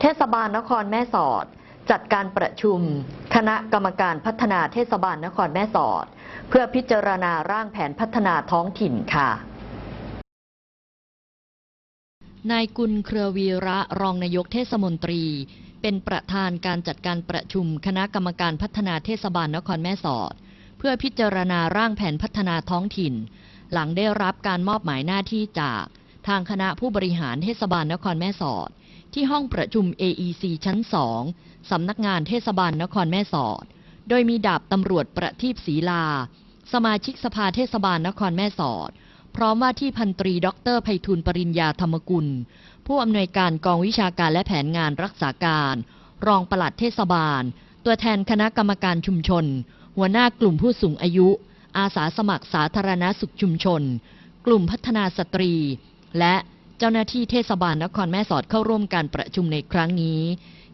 เทศบาลนครแม่สอด จัดการประชุม คณะกรรมการพัฒนาเทศบาลนครแม่สอด เพื่อพิจารณาร่างแผนพัฒนาท้องถิ่นค่ะนายกุลเครือวีระรองนายกเทศมนตรี เป็นประธานการจัดการประชุมคณะกรรมการพัฒนาเทศบาลนครแม่สอด เพื่อพิจารณาร่างแผนพัฒนาท้องถิ่น หลังได้รับการมอบหมายหน้าที่จาก ทางคณะผู้บริหารเทศบาลนครแม่สอด ที่ห้องประชุม AEC ชั้น 2 สำนักงานเทศบาลนครแม่สอด โดยมีดาบตำรวจประทีปศรีลา สมาชิกสภาเทศบาลนครแม่สอด พร้อมว่าที่พันตรีด็อกเตอร์ไพฑูรย์ปริญญาธรรมกุล ผู้อำนวยการกองวิชาการและแผนงานรักษาการ รองปลัดเทศบาล ตัวแทนคณะกรรมการชุมชน หัวหน้ากลุ่มผู้สูงอายุ อาสาสมัครสาธารณสุขชุมชน กลุ่มพัฒนาสตรี และ เจ้าหน้าที่เทศบาลนครแม่สอดเข้าร่วมการประชุมในครั้งนี้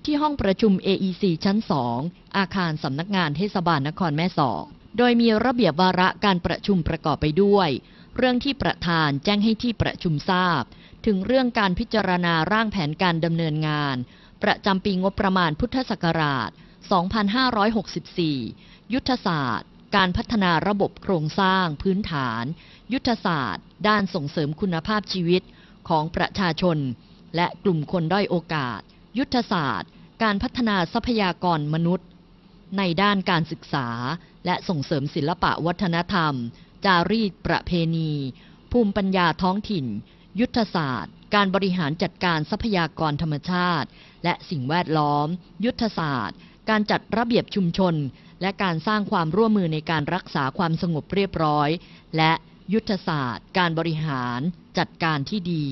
ที่ห้องประชุม AEC ชั้น 2 อาคารสำนักงานเทศบาลนครแม่สอด โดยมีระเบียบวาระการประชุมประกอบไปด้วย เรื่องที่ประธานแจ้งให้ที่ประชุมทราบ ถึงเรื่องการพิจารณาร่างแผนการดำเนินงาน ประจำปีงบประมาณพุทธศักราช 2564 ยุทธศาสตร์การพัฒนาระบบโครงสร้างพื้นฐาน ยุทธศาสตร์ ด้านส่งเสริมคุณภาพชีวิต ของประชาชน และกลุ่มคนด้อยโอกาส ยุทธศาสตร์ การพัฒนาทรัพยากรมนุษย์ ในด้านการศึกษา และส่งเสริมศิลปะวัฒนธรรม จารีตประเพณี ภูมิปัญญาท้องถิ่น ยุทธศาสตร์ การบริหารจัดการทรัพยากรธรรมชาติ และสิ่งแวดล้อม ยุทธศาสตร์ การจัดระเบียบชุมชน และการสร้างความร่วมมือในการรักษาความสงบเรียบร้อย และ ยุทธศาสตร์ การบริหารจัดการที่ดี